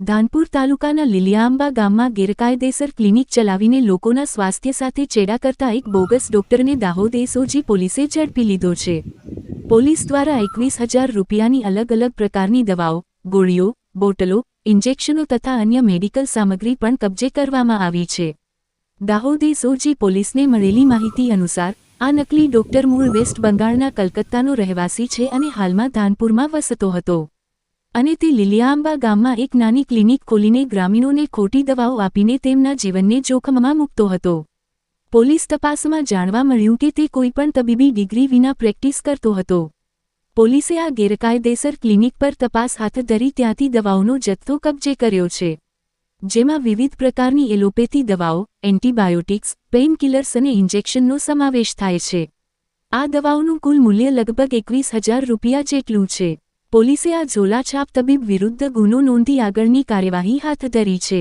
ધાનપુર તાલુકાના લીલિયાંબા ગામમાં ગેરકાયદેસર ક્લિનિક ચલાવીને લોકોના સ્વાસ્થ્ય સાથે ચેડા કરતા એક બોગસ ડોક્ટરને દાહોદ એસઓજી પોલીસે ઝડપી લીધો છે. પોલીસ દ્વારા એકવીસ હજાર રૂપિયાની અલગ અલગ પ્રકારની દવાઓ, ગોળીઓ, બોટલો, ઇન્જેક્શનો તથા અન્ય મેડિકલ સામગ્રી પણ કબજે કરવામાં આવી છે. દાહોદ એસઓજી પોલીસને મળેલી માહિતી અનુસાર, આ નકલી ડોક્ટર મૂળ વેસ્ટ બંગાળના કલકત્તાનો રહેવાસી છે અને હાલમાં ધાનપુરમાં વસતો હતો. અને તે લીલિયાંબા ગામમાં એક નાની ક્લિનિક ખોલીને ગ્રામીણોને ખોટી દવાઓ આપીને તેમના જીવનને જોખમમાં મૂકતો હતો. પોલીસ તપાસમાં જાણવા મળ્યું કે તે કોઈપણ તબીબી ડિગ્રી વિના પ્રેક્ટિસ કરતો હતો. પોલીસે આ ગેરકાયદેસર ક્લિનિક પર તપાસ હાથ ધરી ત્યાંથી દવાઓનો જથ્થો કબજે કર્યો છે. જેમાં વિવિધ પ્રકારની એલોપેથી દવાઓ, એન્ટીબાયોટિક્સ, પેઇનકિલર્સ અને ઇન્જેક્શનનો સમાવેશ થાય છે. આ દવાઓનું કુલ મૂલ્ય લગભગ એકવીસ હજાર રૂપિયા જેટલું છે. પોલીસે આ ઝોલાછાપ તબીબ વિરુદ્ધ ગુનો નોંધી આગળની કાર્યવાહી હાથ ધરી છે.